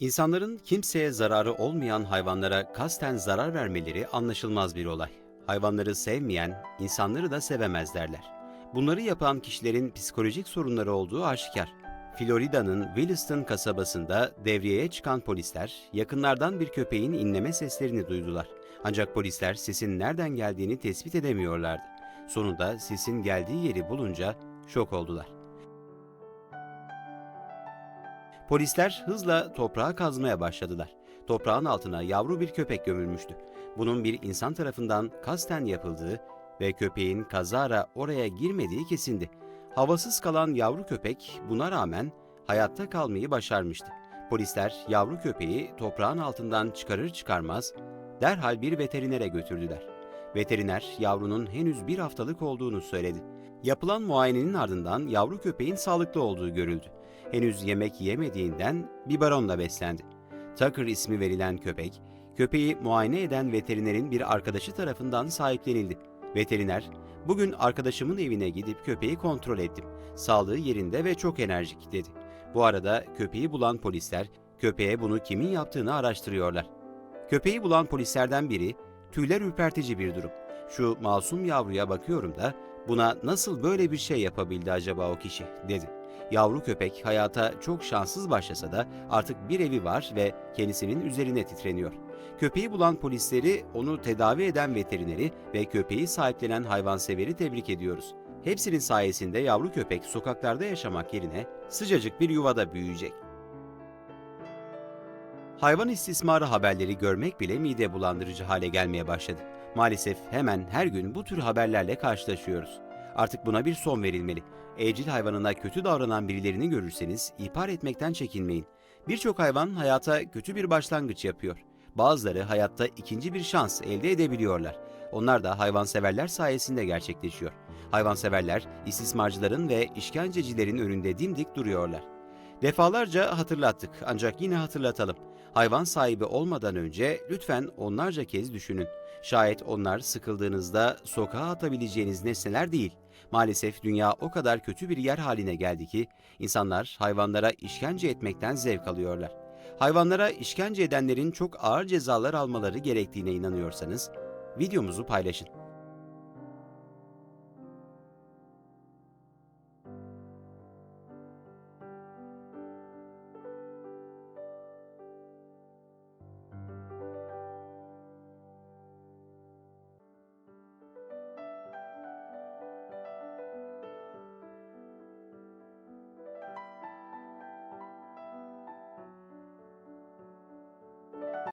İnsanların kimseye zararı olmayan hayvanlara kasten zarar vermeleri anlaşılmaz bir olay. Hayvanları sevmeyen, insanları da sevemez derler. Bunları yapan kişilerin psikolojik sorunları olduğu aşikar. Florida'nın Williston kasabasında devriyeye çıkan polisler yakınlardan bir köpeğin inleme seslerini duydular. Ancak polisler sesin nereden geldiğini tespit edemiyorlardı. Sonunda sesin geldiği yeri bulunca şok oldular. Polisler hızla toprağa kazmaya başladılar. Toprağın altına yavru bir köpek gömülmüştü. Bunun bir insan tarafından kasten yapıldığı ve köpeğin kazara oraya girmediği kesindi. Havasız kalan yavru köpek buna rağmen hayatta kalmayı başarmıştı. Polisler yavru köpeği toprağın altından çıkarır çıkarmaz derhal bir veterinere götürdüler. Veteriner yavrunun henüz bir haftalık olduğunu söyledi. Yapılan muayenenin ardından yavru köpeğin sağlıklı olduğu görüldü. Henüz yemek yemediğinden biberonla beslendi. Tucker ismi verilen köpek, köpeği muayene eden veterinerin bir arkadaşı tarafından sahiplenildi. Veteriner, bugün arkadaşımın evine gidip köpeği kontrol ettim. Sağlığı yerinde ve çok enerjik dedi. Bu arada köpeği bulan polisler, köpeğe bunu kimin yaptığını araştırıyorlar. Köpeği bulan polislerden biri, tüyler ürpertici bir durum. Şu masum yavruya bakıyorum da buna nasıl böyle bir şey yapabildi acaba o kişi dedi. Yavru köpek hayata çok şanssız başlasa da artık bir evi var ve kendisinin üzerine titreniyor. Köpeği bulan polisleri, onu tedavi eden veterineri ve köpeği sahiplenen hayvanseveri tebrik ediyoruz. Hepsinin sayesinde yavru köpek sokaklarda yaşamak yerine sıcacık bir yuvada büyüyecek. Hayvan istismarı haberleri görmek bile mide bulandırıcı hale gelmeye başladı. Maalesef hemen her gün bu tür haberlerle karşılaşıyoruz. Artık buna bir son verilmeli. Evcil hayvanına kötü davranan birilerini görürseniz ihbar etmekten çekinmeyin. Birçok hayvan hayata kötü bir başlangıç yapıyor. Bazıları hayatta ikinci bir şans elde edebiliyorlar. Onlar da hayvanseverler sayesinde gerçekleşiyor. Hayvanseverler istismarcıların ve işkencecilerin önünde dimdik duruyorlar. Defalarca hatırlattık ancak yine hatırlatalım. Hayvan sahibi olmadan önce lütfen onlarca kez düşünün. Şayet onlar sıkıldığınızda sokağa atabileceğiniz nesneler değil. Maalesef dünya o kadar kötü bir yer haline geldi ki insanlar hayvanlara işkence etmekten zevk alıyorlar. Hayvanlara işkence edenlerin çok ağır cezalar almaları gerektiğine inanıyorsanız videomuzu paylaşın.